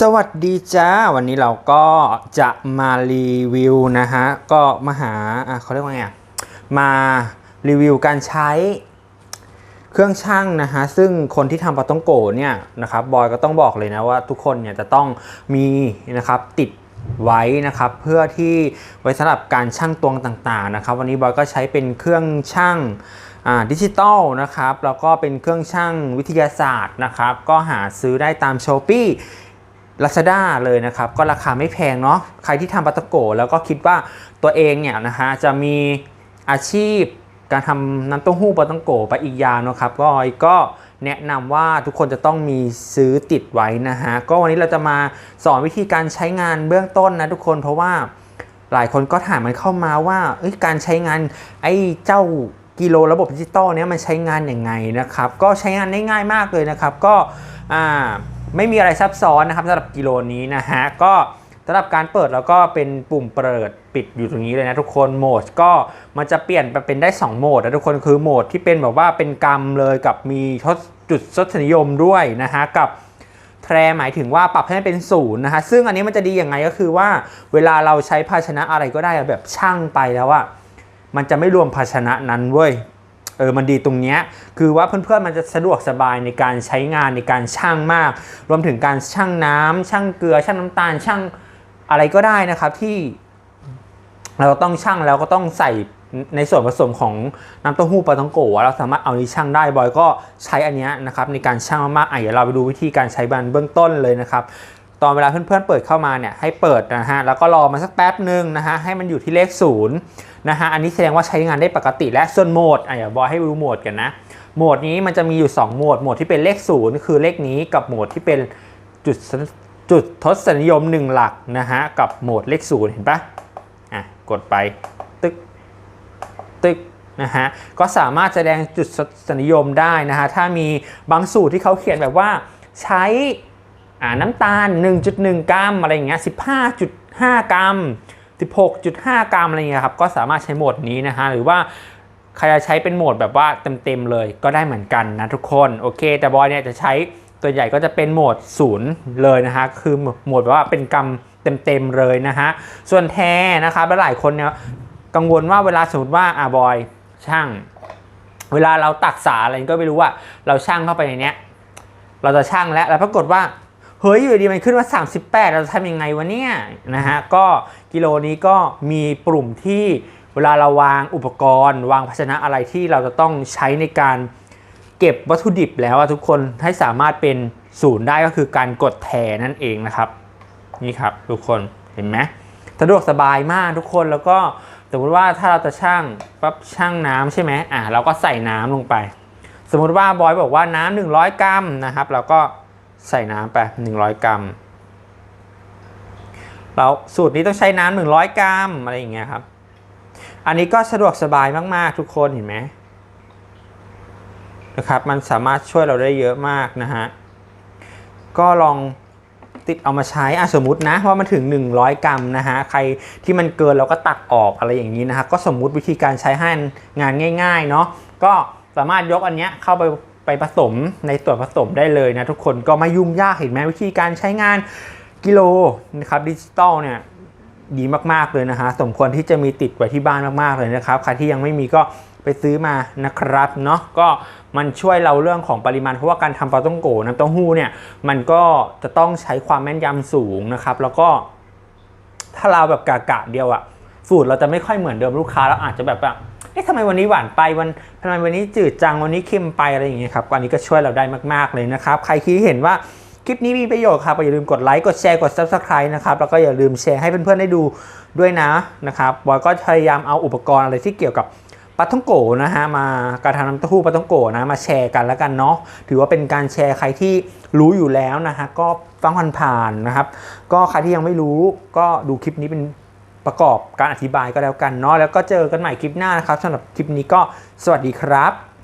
สวัสดีจ้า วันนี้เราก็จะมารีวิวนะฮะ ก็มาหาเขาเรียกว่าไงมารีวิวการใช้ เครื่องช่างนะฮะซึ่งคนที่ทำปาต้องโกะเนี่ยนะครับบอยก็ต้องบอกเลยนะว่าทุกคนเนี่ยจะต้องมีนะครับติดไว้นะครับเพื่อที่ไว้สำหรับการช่างตวงต่างๆนะครับ วันนี้บอยก็ใช้เป็นเครื่องช่างดิจิตอลนะครับแล้วก็เป็นเครื่องช่างวิทยาศาสตร์นะครับ ก็หาซื้อได้ตามช้อปปี้ลาซาด้าเลยนะครับ ก็ราคาไม่แพงเนาะใครที่ทำปาตโกะแล้วก็คิดว่าตัวเองเนี่ยนะฮะจะมีอาชีพ การทำน้ำเต้าหู้ปาตังโกไปอีกยาวนะครับก็ก็แนะนำว่าทุกคนจะต้องมีซื้อติดไว้นะฮะก็วันนี้เราจะมาสอนวิธีการใช้งานเบื้องต้นนะทุกคนเพราะว่าหลายคนก็ถามมันเข้ามาว่าการใช้งานไอ้เจ้ากิโลระบบดิจิตอลเนี้ยมันใช้งานอยังไงนะครับก็ใช้งานได้ง่ายมากเลยนะครับก็ไม่มีอะไรซับซ้อนนะครับสำหรับกิโลนี้นะฮะก็ สำหรับการเปิดแล้วก็เป็นปุ่มเปิดปิดอยู่ตรงนี้เลยนะทุกคนโหมดก็มันจะเปลี่ยนไปเป็นได้ 2โหมดนะทุกคนคือโหมดที่เป็นแบบว่าเป็นกรรมเลยกับมีทศจุดทศนิยมด้วยนะฮะกับแทรหมายถึงว่าปรับให้เป็นศูนย์นะฮะซึ่งอันนี้มันจะดียังไงก็คือว่า เวลาเราใช้ภาชนะอะไรก็ได้แบบช่างไปแล้วอะมันจะไม่รวมภาชนะนั้นเว้ยเออมันดีตรงเนี้ยคือว่าเพื่อนๆมันจะสะดวกสบายในการใช้งานในการช่างมาก รวมถึงการช่างน้ำช่างเกลือช่างน้ำตาลช่าง อะไรก็ได้นะครับที่เราต้องช่างแล้วก็ต้องใส่ในส่วนผสมของน้ำเต้าหู้ปลาท้องโกะเราสามารถเอานี้ช่างได้บอยก็ใช้อันนี้นะครับในการช่างมากๆอะเดี๋ยวเราไปดูวิธีการใช้บันเบื้องต้นเลยนะครับตอนเวลาเพื่อนๆเปิดเข้ามาเนี่ยให้เปิดนะฮะแล้วก็รอมาสักแป๊บหนึ่งนะฮะให้มันอยู่ที่เลขศูนย์นะฮะอันนี้แสดงว่าใช้งานได้ปกติและส่วนโหมดอะเดี๋ยวบอยให้ดูโหมดกันนะโหมดนี้มันจะมีอยู่ 2 โหมดโหมดที่เป็นเลขศูนย์คือเลขนี้กับโหมดที่เป็นจุด จุดทศนิยม 1 หลักนะฮะกับโหมดเลขศูนย์เห็นปะอะกดไปตึกตึกนะฮะก็สามารถแสดงจุดทศนิยมได้นะฮะถ้ามีบางสูตรที่เขาเขียนแบบว่าใช้น้ำตาล 1.1 กรัมอะไรอย่างเงี้ย15.5 กรัม 16.5 กรัมอะไรเงี้ยครับก็สามารถใช้โหมดนี้นะฮะหรือว่าใครจะใช้เป็นโหมดแบบว่าเต็มๆเลยก็ได้เหมือนกันนะทุกคนโอเค แต่บอยเนี่ยจะใช้ ตัวใหญ่ก็จะเป็นโหมดศูนย์เลยนะฮะ คือโหมดแบบว่าเป็นกรัมเต็มๆเลยนะฮะ ส่วนแทนะครับและหลายคนเนี่ยกังวลว่าเวลาสมมติว่าอ่าบอยช่าง เวลาเราตักสาอะไรก็ไม่รู้ว่าเราช่างเข้าไปในเนี้ยเราจะช่างแล้วแล้วปรากฏว่าเฮ้ยอยู่ดีมันขึ้นว่า38 เราจะทำยังไงวะเนี่ยนะฮะก็กิโลนี้ก็มีปุ่มที่เวลาเราวางอุปกรณ์ วางภาชนะอะไรที่เราจะต้องใช้ในการ เก็บวัตถุดิบแล้วอะทุกคนให้สามารถเป็นศูนย์ได้ก็คือการกดแทนนั่นเองนะครับ นี่ครับทุกคนเห็นไหมสะดวกสบายมากทุกคนแล้วก็สมมติว่าถ้าเราจะช่างปั๊บช่างน้ำใช่ไหมอะเราก็ใส่น้ำลงไป สมมุติว่าบอยบอกว่าน้ำ100 กรัมนะครับเราก็ใส่น้ำไป 100 กรัมเราสูตรนี้ต้องใช้น้ำ100 กรัมอะไรอย่างเงี้ยครับ อันนี้ก็สะดวกสบายมากๆทุกคนเห็นไหม นะครับ มันสามารถช่วยเราได้เยอะมากนะฮะ ก็ลองติดเอามาใช้อะสมมตินะว่ามันถึง 100 กรัมนะฮะ ใครที่มันเกินเราก็ตัดออกอะไรอย่างนี้นะฮะ ก็สมมุติวิธีการใช้ให้งานง่าย ๆ เนาะ ก็สามารถยกอันเนี้ยเข้าไปไปผสมในส่วนผสมได้เลยนะทุกคนก็ไม่ยุ่งยากเห็นไหมวิธีการใช้งานกิโลนะครับดิจิตอลเนี่ยดีมากๆเลยนะฮะสมควรที่จะมีติดไว้ที่บ้านมากๆเลยนะครับใครที่ยังไม่มีก็ ไปซื้อมานะครับเนาะก็มันช่วยเราเรื่องของปริมาณเพราะว่าการทำปลาต้องโกน้ำเต้าหู้เนี่ยมันก็จะต้องใช้ความแม่นยำสูงนะครับ แล้วก็ ถ้าเราแบบกะกะเดียวอะสูตรเราจะไม่ค่อยเหมือนเดิมลูกค้าเราอาจจะแบบว่าเอ๊ะทำไมวันนี้หวานไปวันทำไมวันนี้จืดจังวันนี้เค็มไปอะไรอย่างเงี้ยครับอันนี้ก็ช่วยเราได้มาก ๆเลยนะครับ ใครคิดเห็นว่าคลิปนี้มีประโยชน์ครับอย่าลืมกดไลค์กดแชร์กด subscribe นะครับแล้วก็อย่าลืมแชร์ให้เพื่อนๆได้ดูด้วยนะนะครับบอยก็พยายามเอาอุปกรณ์อะไรที่เกี่ยวกับ ปลาท่องโกนะฮะมาการทำน้ำเต้าหู้ปลาท่องโกนะมาแชร์กันแล้วกันเนาะถือว่าเป็นการแชร์ใครที่รู้อยู่แล้วนะฮะก็ฟังผ่านๆนะครับ ก็ใครที่ยังไม่รู้ก็ดูคลิปนี้เป็นประกอบการอธิบายก็แล้วกันเนาะแล้วก็เจอกันใหม่คลิปหน้านะครับสำหรับคลิปนี้ก็สวัสดีครับ